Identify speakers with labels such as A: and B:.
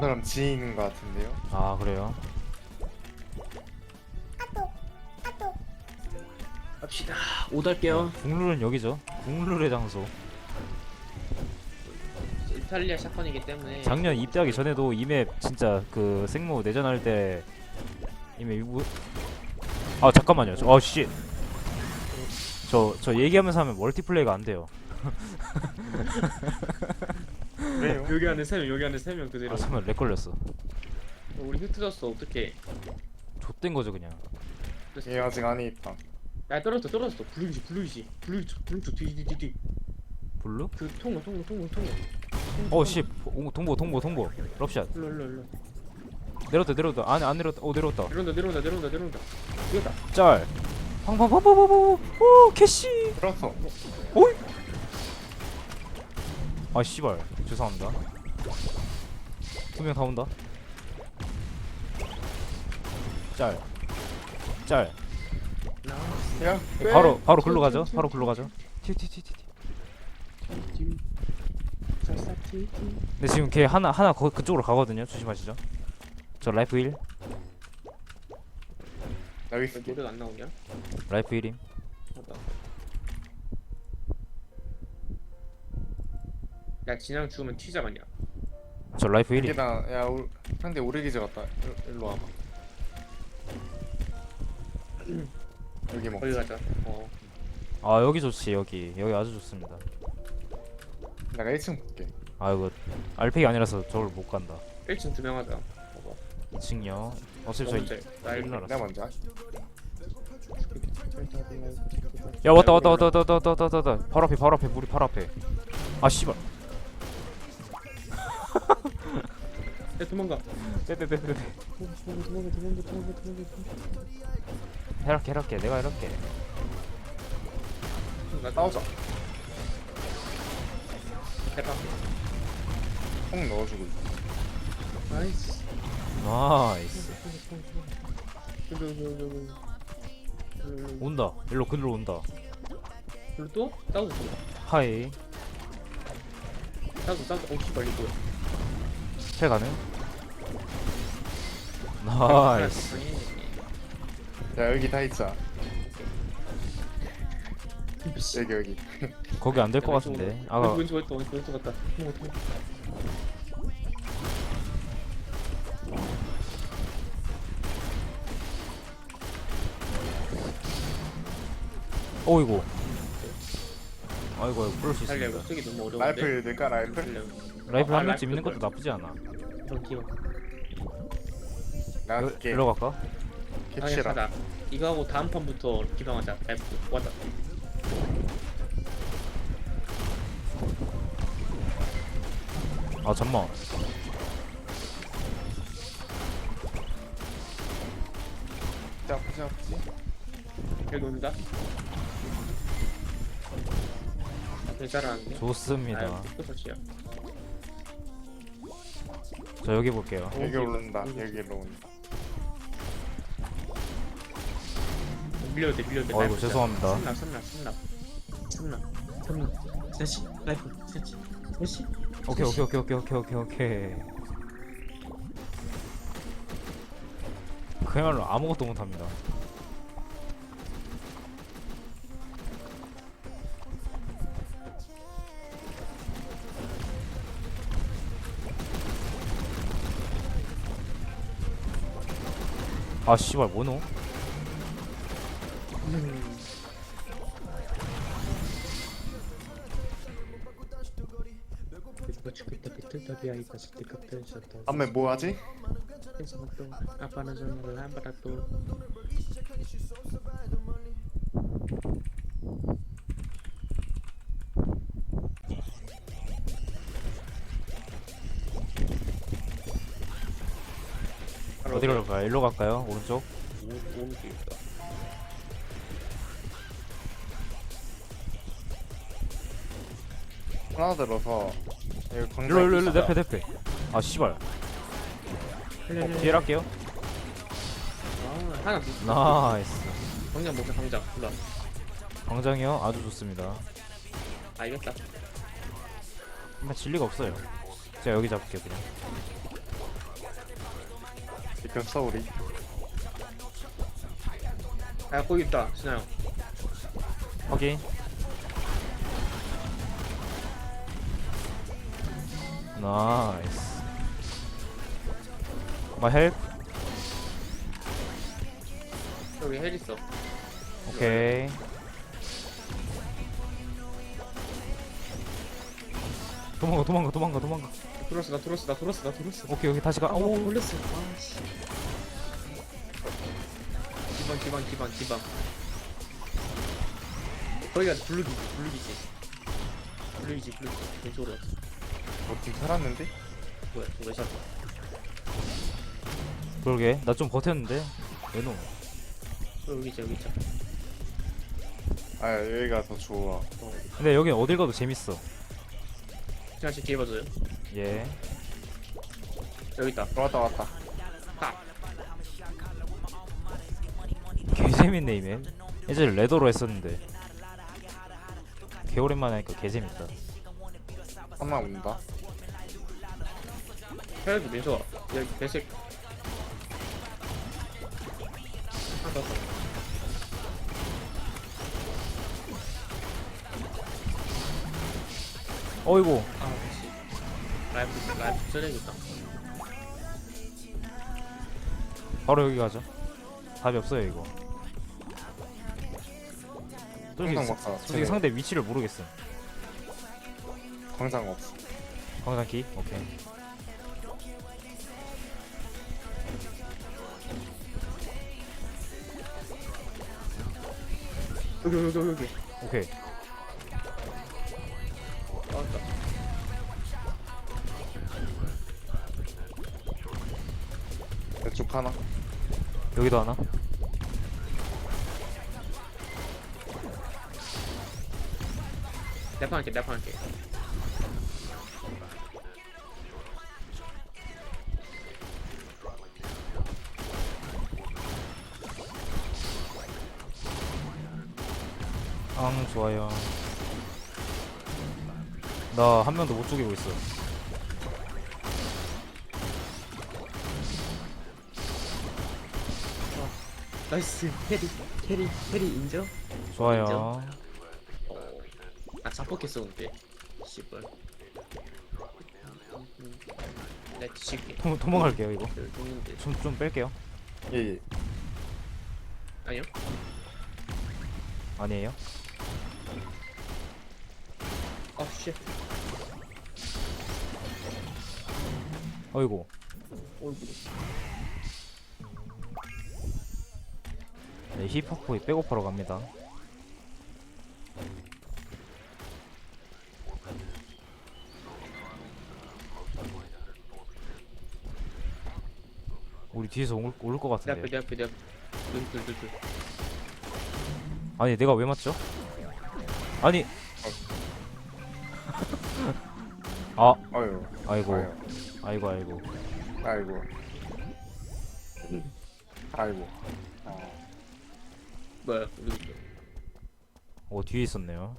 A: 사람 지인인 것 같은데요.
B: 아 그래요?
C: 갑시다. 오달게요.
B: 국룰은 여기죠. 국룰의 장소.
C: 이탈리아 샷건이기 때문에
B: 작년 입대하기 전에도 이맵 진짜 그 생모 내전할 때 이맵 이거 아 잠깐만요. 저, 어 씨. 저저 얘기하면서 하면 멀티플레이가 안 돼요.
A: 왜요?
C: 여기 안에 세 명, 여기 안에 세 명 그대로.
B: 아 잠깐 렉 걸렸어.
C: 우리 흩어졌어. 어떻게?
B: 좆된 거죠 그냥.
A: 얘 아직 안에 있다.
C: 야 떨어졌어, 떨어졌어. 블루이지, 블루이지, 블루이지, 블루이지, 뒤뒤뒤뒤.
B: 블루?
C: 그 통로, 통로, 통로, 통로.
B: 어 씨. 오, 동보 동보 동보. 럽샷.
C: 일로, 일로, 일로.
B: 내렸다 내렸다. 안에 안 내렸다. 오 내렸다.
C: 내려온다, 내려온다, 내려온다, 내려온다. 이거다.
B: 짤. 팡팡팡팡팡팡. 오 캐시.
A: 들었어.
B: 오이. 아 씨발. 죄송합니다. 두명 다 온다. 짤. 짤.
C: 나.
A: 야, 빼.
B: 바로 바로 글로 가죠. 바로 글로 가죠. 근데 지금 걔 하나 하나 거, 그쪽으로 가거든요. 조심하시죠. 저 라이프 1.
A: 여기
C: 왜
A: 있을게.
C: 노래가 안 나오냐?
B: 라이프 1임.
C: 야 진영 죽으면 튀자 그냥.
B: 저 라이프
A: 1위. 야 오, 상대 오르기즈 같다. 일- 일로 와봐. 여기 먹
C: 거기 가자. 어
B: 아 여기 좋지 여기. 여기 아주 좋습니다.
A: 내가 1층 볼게.
B: 아 이거 알팩이 아니라서 저걸 못 간다.
C: 1층 두 명 하자.
B: 2층요? 어차피 저 일로 일로
A: 내가 먼저
B: 야 왔다 왔다 왔다 왔다 왔다 왔다 왔다. 바로 앞에 바로 앞에 우리 바로 앞에. 아 씨발.
C: 야 도망가.
B: 떼떼떼떼
C: 도망가 도망가 도망가 도망가 도망가.
B: 해랄게 해랄게 내가 해랄게
C: 나
A: 싸우자.
C: 해봐.
A: 콩 넣어주고 있어.
C: 나이스.
B: 나이스
C: 일로 일로 일로 일로. 일로
B: 온다 일로 그리로 온다
C: 일로 또? 싸우고 있어.
B: 하이
C: 싸우고 싸우고. 오 씨발 이거.
B: 펠 가능 나이스
A: 야 여기 다 있자. 여기 여기.
B: 거기 안 될 것 같은데 아가
C: 왼쪽 왼쪽 왼쪽 왼쪽 갔다.
B: 어이구 아이고 아이고 그럴 수 있습니다
C: 이거 쓰기 너무 어려운데.
A: 라이플 넣을까 라이플?
C: 달려.
B: 라이플
C: 아,
B: 한 명쯤
C: 라이플
B: 있는 것도
C: 걸.
B: 나쁘지 않아
C: 좀 귀여워.
B: 여-
A: 줄게.
B: 일로 갈까?
C: 하다. 이거 하고 다음 판부터 기방하자. 라이프 왔다.
B: 아 잠만
A: 진짜 아프지 아프지.
C: 여기 온다.
B: 좋습니다
C: 아유, 또.
B: 저 여기 볼게요
A: 여기
C: 어,
A: 오른다.
C: 여기.
A: 여기로 온다.
C: 밀려도 돼, 밀려도 돼.
B: 어이구,
C: 라이프
B: 죄송합니다.
C: 삼납, 삼납, 삼납. 삼납, 삼납. 다시, 라이프, 다시, 다시.
B: 오케이 오케이 오케이 오케이 오케이 오케이 오케이 그야말로 아무것도 못합니다 아 씨발 뭐노?
A: 밤에 뭐 하지?
B: 어디로 갈까요? 일로 갈까요? 오른쪽?
C: 오른쪽입니다.
A: 하나 들어서 여기 광장
B: 일로 일로 일로. 내패 내패 아 씨발 뒤에 할게요
C: 아, 하나 더.
B: 나이스
C: 광장 먹자, 광장. 올라.
B: 광장이요? 아주 좋습니다
C: 아, 이겼다.
B: 근데 진리가 없어요 제가 여기 잡을게요 그냥
A: 이편 써 우리
C: 아 거기 있다 진아 형
B: 확인 나이스 마 헬?
C: 여기 헬 있어
B: 오케이 도망가 도망가 도망가 도망가
C: 들었어 나 들었어 나 들었어 나 들었어
B: 오케이 오케이 다시 가
C: 아, 오오 걸렸어 아씨 기방 기방 기방 기방 거기가 블루기 블루기지 블루기지 블루기 왼쪽으로 왔어
A: 뭐팀 살았는데?
C: 뭐야 저거 샷
B: 그러게 나 좀 버텼는데? 왜놈
C: 어, 여기 있자 여기 있자
A: 아 여기가 더 좋아.
C: 어
B: 근데 여긴 어딜 가도 재밌어.
C: 씨 뒤에 봐줘요.
B: 예.
C: 여기 있다.
A: 왔다 왔다.
B: 개재밌네 이맵 예전에 레더로 했었는데. 개 오랜만에 하니까 개재밌다.
A: 하나 온다
C: 해야지 민서아 배색. 하나 더
B: 어이구.
C: 아, 그치. 라이프, 라이프 써야겠다.
B: 바로 여기 가죠 답이 없어요 이거. 솔직히,
A: 항상
B: 사-
A: 막사
B: 솔직히 상대 위치를 모르겠음.
A: 광장 없어.
B: 광산키? 오케이
C: 여기, 여기, 여기, 여기.
B: 오케이
C: 나왔다.
A: 왼쪽 하나
B: 여기도 하나
C: 내판 할게, 내판 할게.
B: 앙 좋아요 나 한 명도 못 죽이고 있어
C: 나이스. 캐리, 캐리, 캐리 인정?
B: 좋아요
C: 인정? 아, 자폭했어, 근데. 씨발. 내 뒤질게.
B: 도, 도망갈게요 이거
C: 있는데.
B: 좀, 좀 뺄게요
A: 예 예
C: 아니요?
B: 아니에요
C: 아, 씨.
B: 어이구
C: 어이구.
B: 네, 힙합보이 백업하러 갑니다 우리 뒤에서 올, 올것
C: 내 앞에,
B: 같은데
C: 내 앞에, 내 앞에. 둘, 둘, 둘, 둘.
B: 아니 내가 왜 맞죠? 아니 아.
A: 아유.
B: 아이고.
A: 아유.
B: 아이고 아이고.
A: 아이고. 아이고. 어.
C: 뭐야, 우리.
B: 어 뒤에 있었네요